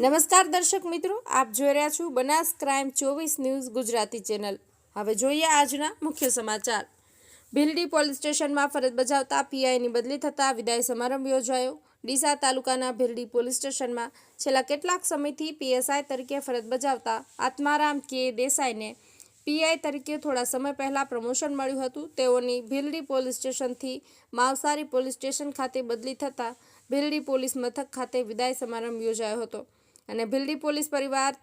નમસ્કાર દર્શક મિત્રો, આપ જોઈ રહ્યા છો બનાસ ક્રાઇમ ચોવીસ ન્યૂઝ ગુજરાતી ચેનલ. હવે જોઈએ આજના મુખ્ય સમાચાર. ભીલડી પોલીસ સ્ટેશનમાં ફરજ બજાવતા પીઆઈની બદલી થતાં વિદાય સમારંભ યોજાયો. ડીસા તાલુકાના ભીલડી પોલીસ સ્ટેશનમાં છેલ્લા કેટલાક સમયથી પીએસઆઈ તરીકે ફરજ બજાવતા આત્મારામ કે દેસાઈને પીઆઈ તરીકે થોડા સમય પહેલાં પ્રમોશન મળ્યું હતું. તેઓની ભીલડી પોલીસ સ્ટેશનથી માવસારી પોલીસ સ્ટેશન ખાતે બદલી થતાં ભીલડી પોલીસ મથક ખાતે વિદાય સમારંભ યોજાયો હતો. અને ભીલડી પોલીસ પરિવાર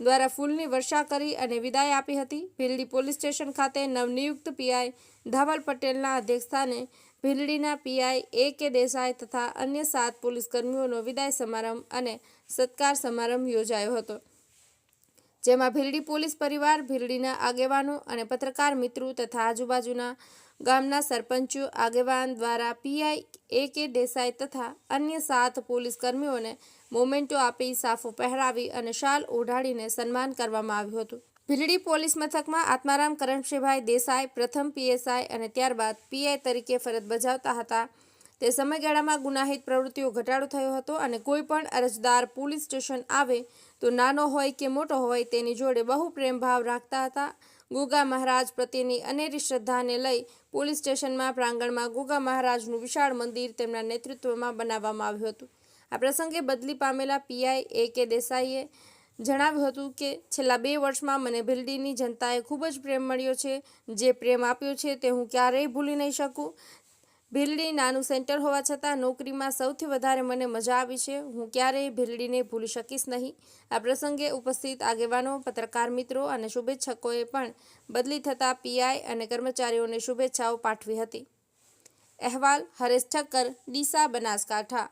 દ્વારા ફૂલની વર્ષા કરી અને વિદાય આપી હતી. ભીલડી પોલીસ સ્ટેશન ખાતે નવનિયુક્ત પીઆઈ ધાવલ પટેલના અધ્યક્ષસ્થાને ભીલડીના પીઆઈ એ કે દેસાઈ તથા અન્ય સાત પોલીસ કર્મીઓનો વિદાય સમારંભ અને સત્કાર સમારંભ યોજાયો હતો. જેમાં ભીલડી પોલીસ પરિવાર, ભીલડીના આગેવાનો અને પત્રકાર મિત્રો તથા આજુબાજુના ગામના સરપંચો, આગેવાન દ્વારા પીઆઈ એ કે દેસાઈ તથા અન્ય સાત પોલીસ કર્મીઓને મોમેન્ટો આપી સાફો પહેરાવી અને શાલ ઓઢાડીને સન્માન કરવામાં આવ્યું હતું. ભીલડી પોલીસ મથકમાં આત્મારામ કરણસિંહભાઈ દેસાઈ પ્રથમ પીએસઆઈ અને ત્યારબાદ પીઆઈ તરીકે ફરજ બજાવતા હતા. તે સમયગાળામાં ગુનાહિત પ્રવૃત્તિઓ ઘટાડો થયો હતો અને કોઈ પણ અરજદાર પોલીસ સ્ટેશન આવે તો નાનો હોય કે મોટો હોય તેની જોડે બહુ પ્રેમભાવ રાખતા હતા. ગોગા મહારાજ પ્રત્યેની અનેરી શ્રદ્ધાને લઈ પોલીસ સ્ટેશનમાં પ્રાંગણમાં ગોગા મહારાજનું વિશાળ મંદિર તેમના નેતૃત્વમાં બનાવવામાં આવ્યું હતું. આ પ્રસંગે બદલી પામેલા પીઆઈ એ. કે. દેસાઈએ જણાવ્યું હતું કે, છેલ્લા બે વર્ષમાં મને ભીલડીની જનતાએ ખૂબ જ પ્રેમ મળ્યો છે. જે પ્રેમ આપ્યો છે તે હું ક્યારેય ભૂલી નહીં શકું. ભીલડી નાનું સેન્ટર હોવા છતાં નોકરીમાં સૌથી વધારે મને મજા આવી છે. હું ક્યારેય ભીલડીને ભૂલી શકીશ નહીં. આ પ્રસંગે ઉપસ્થિત આગેવાનો, પત્રકાર મિત્રો અને શુભેચ્છકોએ પણ બદલી થતા પીઆઈ અને કર્મચારીઓને શુભેચ્છાઓ પાઠવી હતી. અહેવાલ હરેશ ઠક્કર, ડીસા બનાસકાંઠા.